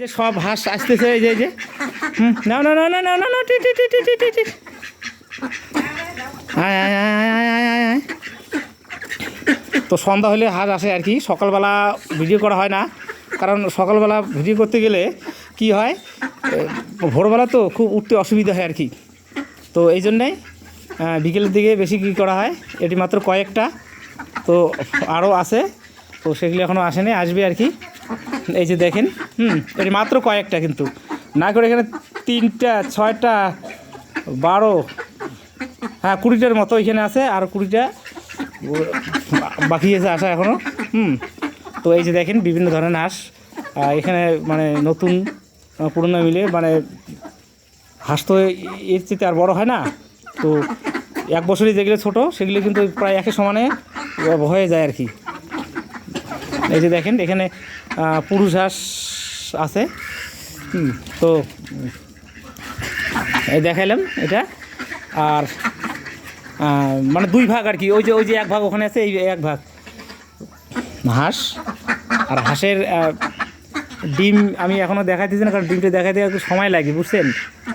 যে সব হাঁস আসতেছে, এই যে না না না না না না না, টি টি টি টি টি টি আয় তো সন্ধ্যা হলে হাঁস আসে আর কি। সকালবেলা ভিডিও করা হয় না। কারণ সকালবেলা ভিডিও করতে গেলে কি হয় ভোরবেলা তো খুব উঠতে অসুবিধা হয় আর কি। তো এই জন্যেই বিকেলের দিকে বেশি কী করা হয়, এটি মাত্র কয়েকটা। তো আরও আছে। তো সেগুলি এখনও আসেনি, আসবে আর কি। এই যে দেখেন হুম, এটি মাত্র কয়েকটা কিন্তু। না করে এখানে তিনটা, ছয়টা, বারো হ্যাঁ কুড়িটার মতো এখানে আছে, আর কুড়িটা বাকি আছে আসা এখনও হুম, তো এই যে দেখেন বিভিন্ন ধরনের হাঁস এখানে মানে নতুন পুরনো মিলে মানে হাঁস তো এর চেয়ে আর বড় হয় না। তো এক বছরই যেগুলো ছোটো, সেগুলো কিন্তু প্রায় একই সমানে হয়ে যায় আর কি। এই যে দেখেন, এখানে পুরুষ হাঁস আছে। তো দেখাইলাম এটা। আর মানে দুই ভাগ আর কি, ওই যে ওই যে এক ভাগ ওখানে আছে, এই এক ভাগ। হাঁস, আর হাঁসের ডিম আমি এখনও দেখাইতেছি না, কারণ ডিমটা দেখাইতে একটু সময় লাগে, বুঝছেন?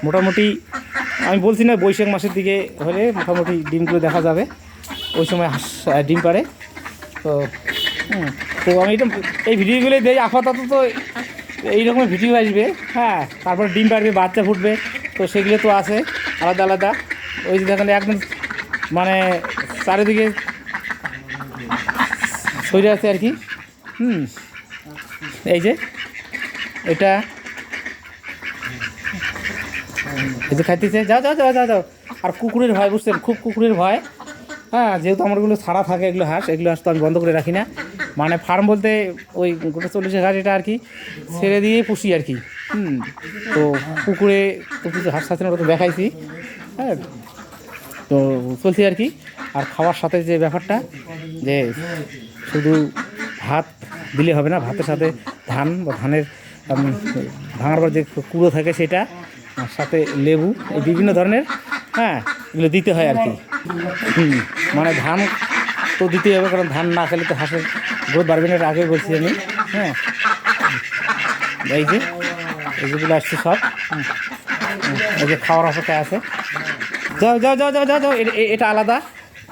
মোটামুটি, আমি বলছি না বৈশাখ মাসের দিকে হলে মোটামুটি ডিমগুলো দেখা যাবে। ওই সময় হাঁস ডিম পারে তো তো আমি এটা, এই ভিডিওগুলো দিই আপাতত তো এইরকম ভিডিও আসবে হ্যাঁ তারপর ডিম পারবে বাচ্চা ফুটবে, তো সেগুলো তো আছে, আলাদা আলাদা। ওই যে দেখেন একদম মানে চারিদিকে সরে আছে আর কি। হুম, এই যে, এটা। এই যে খাইতেছে, যাও যাও যাও যাও যাও। আর কুকুরের ভয়, বুঝছেন, খুব কুকুরের ভয়। হ্যাঁ যেহেতু আমার এগুলো ছাড়া থাকে, এগুলো হাঁস এগুলো হাঁস তো আমি বন্ধ করে রাখি না। মানে ফার্ম বলতে ওই গোটা চল্লিশের হাজার এটা আর কি ছেড়ে দিয়ে পুষি আর কি। হুম, তো পুকুরে তো কিছু হাঁস আছে ওটা তো দেখাইছি। হ্যাঁ তো চলছি আর কি। আর খাওয়ার সাথে যে ব্যাপারটা, যে শুধু ভাত দিলে হবে না, ভাতের সাথে ধান বা ধানের ভাঙার পর যে কুড়ো থাকে সেটা সাথে লেবু, এই বিভিন্ন ধরনের হ্যাঁ এগুলো দিতে হয় আর কি। মানে ধান তো দিতেই হবে, কারণ ধান না খেলে তো হাঁসের গ্রোথ বাড়বে আগে বলছি আমি। হ্যাঁ। এই যে এই আসছে সব। হুম, এই যে খাওয়ার অপেক্ষায় আছে। যাও যাও যাও যাও যাও যাও এটা আলাদা।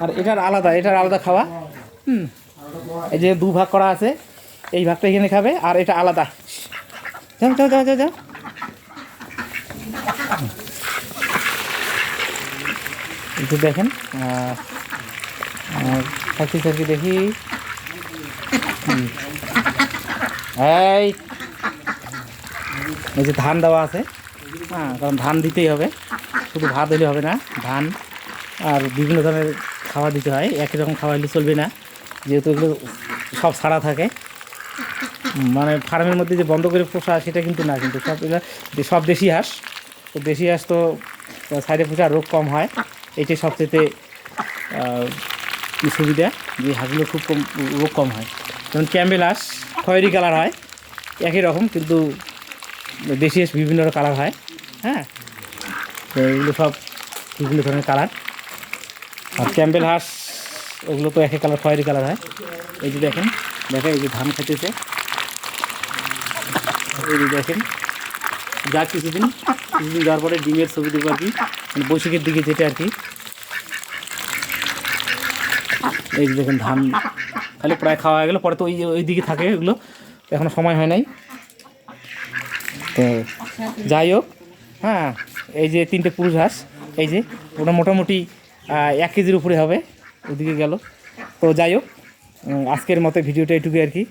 আর এটার আলাদা এটার আলাদা খাওয়া। হুম। এই যে দু ভাগ করা আছে এই ভাগটা এখানে খাবে আর এটা আলাদা। যাও যাও যাও যাও যাও। একটু দেখেন থাকি থাকি দেখি। এই। যে ধান দেওয়া আছে। হ্যাঁ কারণ ধান দিতেই হবে। শুধু ভাত হলে হবে না, ধান আর বিভিন্ন ধরনের খাবার দিতে হয়। একই রকম খাবার হলে চলবে না, যেহেতু এগুলো সব ছাড়া থাকে। মানে ফার্মের মধ্যে যে বন্ধ করে পোষা, সেটা কিন্তু না, কিন্তু সব সব দেশি হাঁস, তো দেশি হাঁস তো সাইডে পোষা রোগ কম হয়। এটাই সবচেয়ে সুবিধা, যে হাঁসগুলো খুব কম, রোগ কম হয়। যেমন ক্যাম্বেল হাঁস খয়েরি কালার হয়, একই রকম কিন্তু দেশি বিভিন্ন কালার হয় হ্যাঁ? তো এগুলো সব বিভিন্ন ধরনের কালার। আর ক্যাম্বেল হাঁস ওগুলো তো একই কালার, খয়েরি কালার হয়। এই যে দেখেন দেখেন এই যে ধান খেতেছে। এই যে দেখেন, যা কিছুদিন কিছুদিন যাওয়ার পরে ডিমের ছবি দেবো আর কি মানে বৈশাখের দিকে যেটা আর কি। এই দেখেন ধান খালি প্রায় খাওয়া হয়ে গেলো, পরে তো ওই ওই দিকে থাকে এগুলো, এখনও সময় হয় নাই। তো যাই হোক হ্যাঁ এই যে তিনটে পুরুষ হাঁস, এই যে ওটা মোটামুটি এক কেজির উপরে হবে, ওদিকে গেল। তো যাই হোক আজকের মতো ভিডিওটা এটুকুই আর কি।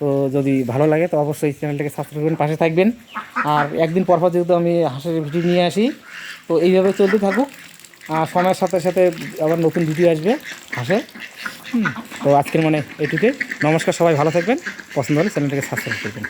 তো যদি ভালো লাগে, তো অবশ্যই চ্যানেলটাকে সাবস্ক্রাইব করবেন, পাশে থাকবেন। আর একদিন পর পর যেহেতু আমি হাঁসের ভিডিও নিয়ে আসি, তো এইভাবে চলতে থাকুক। আর সময়ের সাথে সাথে আবার নতুন ভিডিও আসবে হাসে তো আজকের মানে এটুকুই। নমস্কার সবাই ভালো থাকবেন। পছন্দ হলে চ্যানেলটাকে সাবস্ক্রাইব করবেন।